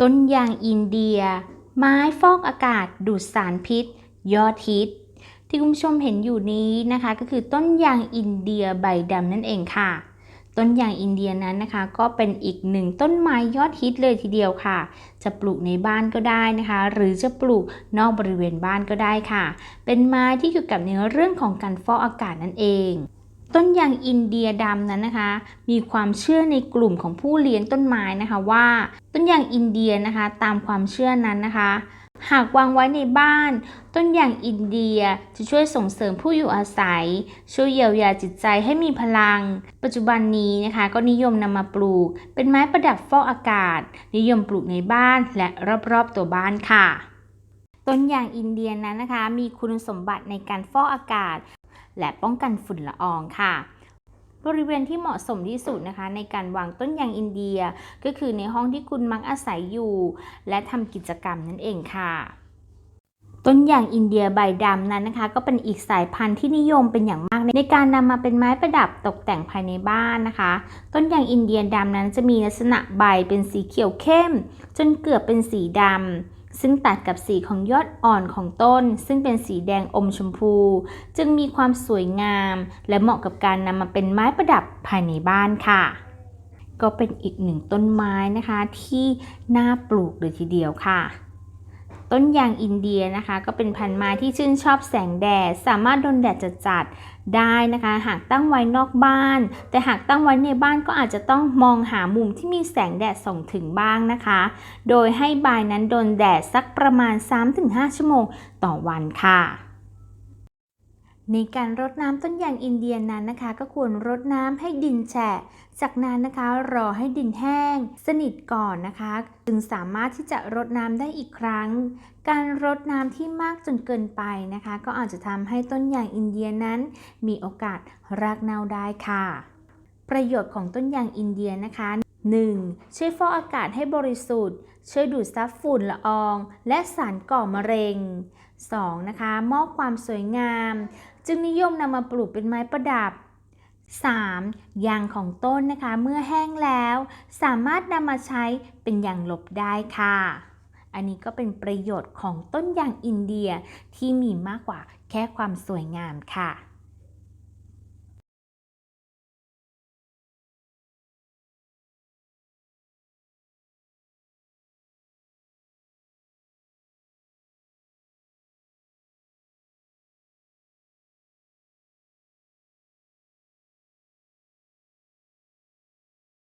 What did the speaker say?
ต้นยางอินเดีย ไม้ฟอกอากาศดูดสารพิษ ยอดฮิต ที่คุณผู้ชมเห็นอยู่นี้นะคะ ก็คือต้นยางอินเดียใบดำนั่นเองค่ะ ต้นยางอินเดียนั้นนะคะ ก็เป็นอีกหนึ่งต้นไม้ยอดฮิตเลยทีเดียวค่ะ จะปลูกในบ้านก็ได้นะคะ หรือจะปลูกนอกบริเวณบ้านก็ได้ค่ะ เป็นไม้ที่เกี่ยวกับในเรื่องของการฟอกอากาศนั่นเอง ต้นยางอินเดียดำนั้นนะคะ มีความเชื่อในกลุ่มของผู้เลี้ยงต้นไม้นะคะว่า ต้นยางอินเดียนะคะตามความเชื่อนั้นนะคะ หากวางไว้ในบ้าน ต้นยางอินเดียจะช่วยส่งเสริมผู้อยู่อาศัย ช่วยเยียวยาจิตใจให้มีพลัง ปัจจุบันนี้นะคะก็นิยมนำมาปลูก เป็นไม้ประดับฟอกอากาศ นิยมปลูกในบ้านและรอบๆตัวบ้านค่ะต้นยางอินเดียนั้นนะคะ มีคุณสมบัติในการฟอกอากาศ และป้องกันฝุ่นละอองค่ะบริเวณที่เหมาะสมที่สุดนะคะ ในการวางต้นยางอินเดีย ก็คือในห้องที่คุณมักอาศัยอยู่ และทำกิจกรรมนั่นเองค่ะ ต้นยางอินเดียใบดำนั้นนะคะ ก็เป็นอีกสายพันธุ์ที่นิยมเป็นอย่างมากในการนำมาเป็นไม้ประดับตกแต่งภายในบ้านนะคะ ต้นยางอินเดียดำนั้นจะมีลักษณะใบเป็นสีเขียวเข้ม จนเกือบเป็นสีดำ ซึ่งตัดกับสีของยอดอ่อนของต้น ซึ่งเป็นสีแดงอมชมพู จึงมีความสวยงาม และเหมาะกับการนำมาเป็นไม้ประดับภายในบ้านค่ะ ก็เป็นอีกหนึ่งต้นไม้นะคะที่น่าปลูกเลยทีเดียวค่ะ ต้นยางอินเดียนะคะ ก็เป็นพันธุ์ไม้ที่ชื่นชอบแสงแดด สามารถโดนแดดจัดๆได้นะคะ หากตั้งไว้นอกบ้าน แต่หากตั้งไว้ในบ้านก็อาจจะต้องมองหามุมที่มีแสงแดดส่องถึงบ้างนะคะ โดยให้ใบนั้นโดนแดดสักประมาณ 3-5 ชั่วโมงต่อวันค่ะ ในการรดน้ำต้นยางอินเดียนั้นนะคะ ก็ควรรดน้ำให้ดินแฉะ จากนั้นนะคะรอให้ดินแห้ง สนิทก่อนนะคะ จึงสามารถที่จะรดน้ำได้อีกครั้ง การรดน้ำที่มากจนเกินไปนะคะ ก็อาจจะทำให้ต้นยางอินเดียนั้น มีโอกาสรากเน่าได้ค่ะ ประโยชน์ของต้นยางอินเดียนะคะ 1. ช่วยฟอกอากาศให้บริสุทธิ์ ช่วยดูดซับฝุ่นละออง และสารก่อมะเร็ง 2. นะคะมอบความสวยงาม จึงนิยมนำมาปลูกเป็นไม้ประดับ 3. ยางของต้นนะคะเมื่อแห้งแล้ว สามารถนำมาใช้เป็นยางลบได้ค่ะ อันนี้ก็เป็นประโยชน์ของต้นยางอินเดียที่มีมากกว่าแค่ความสวยงามค่ะ